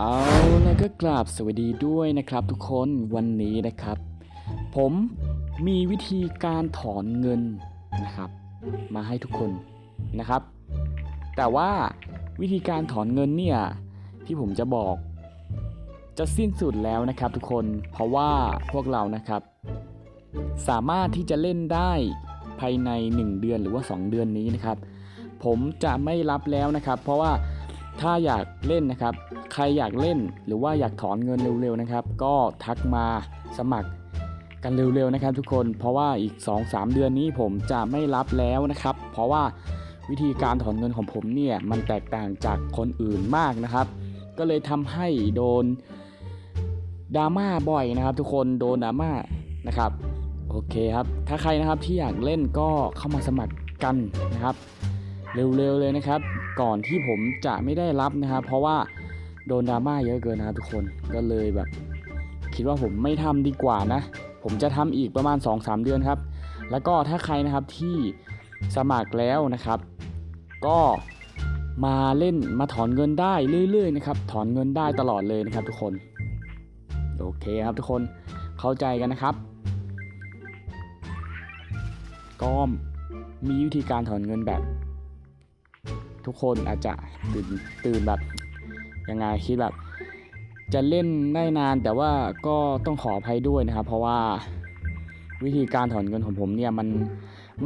เอาแล้วก็กราบสวัสดีด้วยนะครับ ทุกคนวันนี้นะครับ ผมมีวิธีการถอนเงินนะครับ มาให้ทุกคนนะครับ แต่ว่าวิธีการถอนเงินเนี่ยที่ผมจะบอก จะสิ้นสุดแล้วนะครับทุกคนเพราะว่าพวกเรานะครับ สามารถที่จะเล่นได้ภายใน 1 เดือนหรือว่า 2 เดือนนี้นะครับ ผมจะไม่รับแล้วนะครับ เพราะว่า ถ้าอยากเล่นนะครับ ใครอยากเล่นหรือว่าอยากถอนเงินเร็วๆนะครับ ก็ทักมาสมัครกันเร็วๆนะครับ ทุกคน เพราะว่าอีก 2-3 เดือนนี้ผมจะไม่รับแล้วนะครับ เพราะว่าวิธีการถอนเงินของผมเนี่ยมันแตกต่างจากคนอื่นมากนะครับ ก็เลยทำให้โดนดราม่าบ่อยนะครับ ทุกคนโดนดราม่านะครับ โอเคครับ ถ้าใครนะครับที่อยากเล่นก็เข้ามาสมัครกันนะครับ เร็วๆเลยนะครับ ก่อนที่ผมจะไม่ได้รับนะครับ เพราะว่าโดนดราม่าเยอะเกินนะครับทุกคนก็เลยแบบ คิดว่าผมไม่ทำดีกว่านะ ผมจะทำอีกประมาณ 2-3 เดือนครับ แล้วก็ถ้าใครนะครับที่สมัครแล้วนะครับ ก็มาเล่นมาถอนเงินได้เรื่อยๆนะครับ ถอนเงินได้ตลอดเลยนะครับ ทุกคน โอเคครับทุกคนเข้าใจกันนะครับก็มีวิธีการถอนเงินแบบ ทุกคนอาจจะตื่นตื่นแบบยังไงคิดแบบ จะเล่นได้นานแต่ว่าก็ต้องขออภัยด้วยนะครับ เพราะว่าวิธีการถอนเงินของผมเนี่ยมัน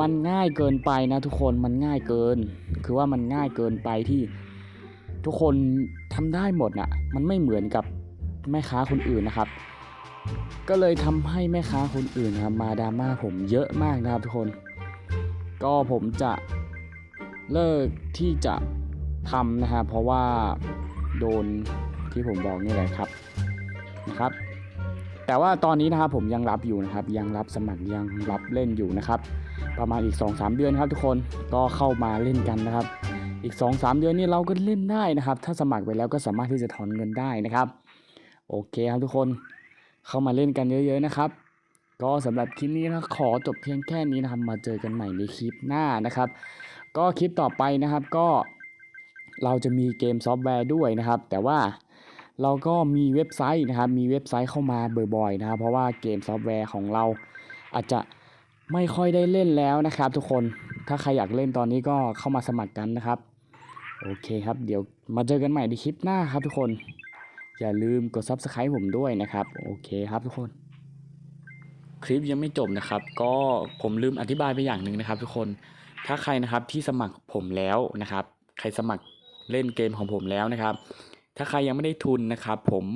มันง่ายเกินไปนะทุกคนมันง่ายเกิน คือว่ามันง่ายเกินไปที่ทุกคนทำได้หมดน่ะมันไม่เหมือนกับแม่ค้าคนอื่นนะครับ ก็เลยทำให้แม่ค้าคนอื่นนะมาดราม่าผมเยอะมากนะครับทุกคน ก็ผมจะ เลิกที่จะทำนะครับเพราะว่าโดนที่ผมบอกนี่แหละครับนะครับ แต่ว่าตอนนี้นะครับผมยังรับอยู่นะครับ ยังรับสมัครยังรับเล่นอยู่นะครับ ประมาณอีก 2-3 เดือนครับทุกคนก็เข้ามาเล่นกันนะครับ อีก 2-3 เดือนนี้เราก็เล่นได้นะครับ ถ้าสมัครไปแล้วก็สามารถที่จะถอนเงินได้นะครับ โอเคครับทุกคนเข้ามาเล่นกันเยอะ ๆนะครับ ก็สำหรับคลิปนี้นะขอจบเพียงแค่นี้นะครับ มาเจอกันใหม่ในคลิปหน้านะครับ ก็คลิปต่อไปนะครับก็เราจะมีเกมซอฟต์แวร์ด้วยนะครับ แต่ว่าเราก็มีเว็บไซต์นะครับ มีเว็บไซต์เข้ามาบ่อยๆนะครับ เพราะว่าเกมซอฟต์แวร์ของเราอาจจะไม่ค่อยได้เล่นแล้วนะครับ ทุกคนถ้าใครอยากเล่นตอนนี้ก็เข้ามาสมัครกันนะครับ โอเคครับ เดี๋ยวมาเจอกันใหม่ในคลิปหน้าครับทุกคน อย่าลืมกด Subscribe ผมด้วยนะครับ โอเคครับทุกคน คลิปยังไม่จบนะครับ ก็ผมลืมอธิบายไปอย่างหนึ่งนะครับ ทุกคน ถ้าใครนะครับที่สมัครผมแล้วนะครับ ใครสมัครเล่นเกมของผมแล้วนะครับ ถ้าใครยังไม่ได้ทุนนะครับ ผม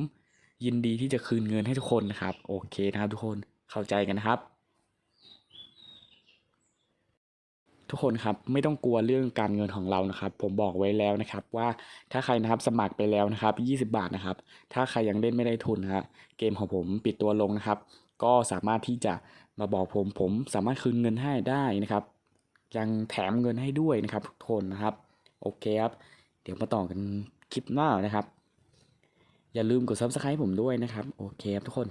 ยินดีที่จะคืนเงินให้ทุกคนนะครับ โอเคนะครับทุกคนเข้าใจกันนะครับ ทุกคนครับไม่ต้องกลัวเรื่องการเงินของเรานะครับ ผมบอกไว้แล้วนะครับ ว่าถ้าใครนะครับสมัครไปแล้วนะครับ 20 บาทนะครับ ถ้าใครยังเล่นไม่ได้ทุนนะฮะเกมของผมปิดตัวลงนะครับ ก็สามารถที่จะมาบอกผมผมสามารถคืนเงินให้ได้นะครับ ยังแถมเงินให้ด้วยนะครับ ทุกคนนะครับ โอเคครับ เดี๋ยวมาต่อกันคลิปหน้านะครับ อย่าลืมกด subscribe ผมด้วยนะครับ โอเคครับทุกคน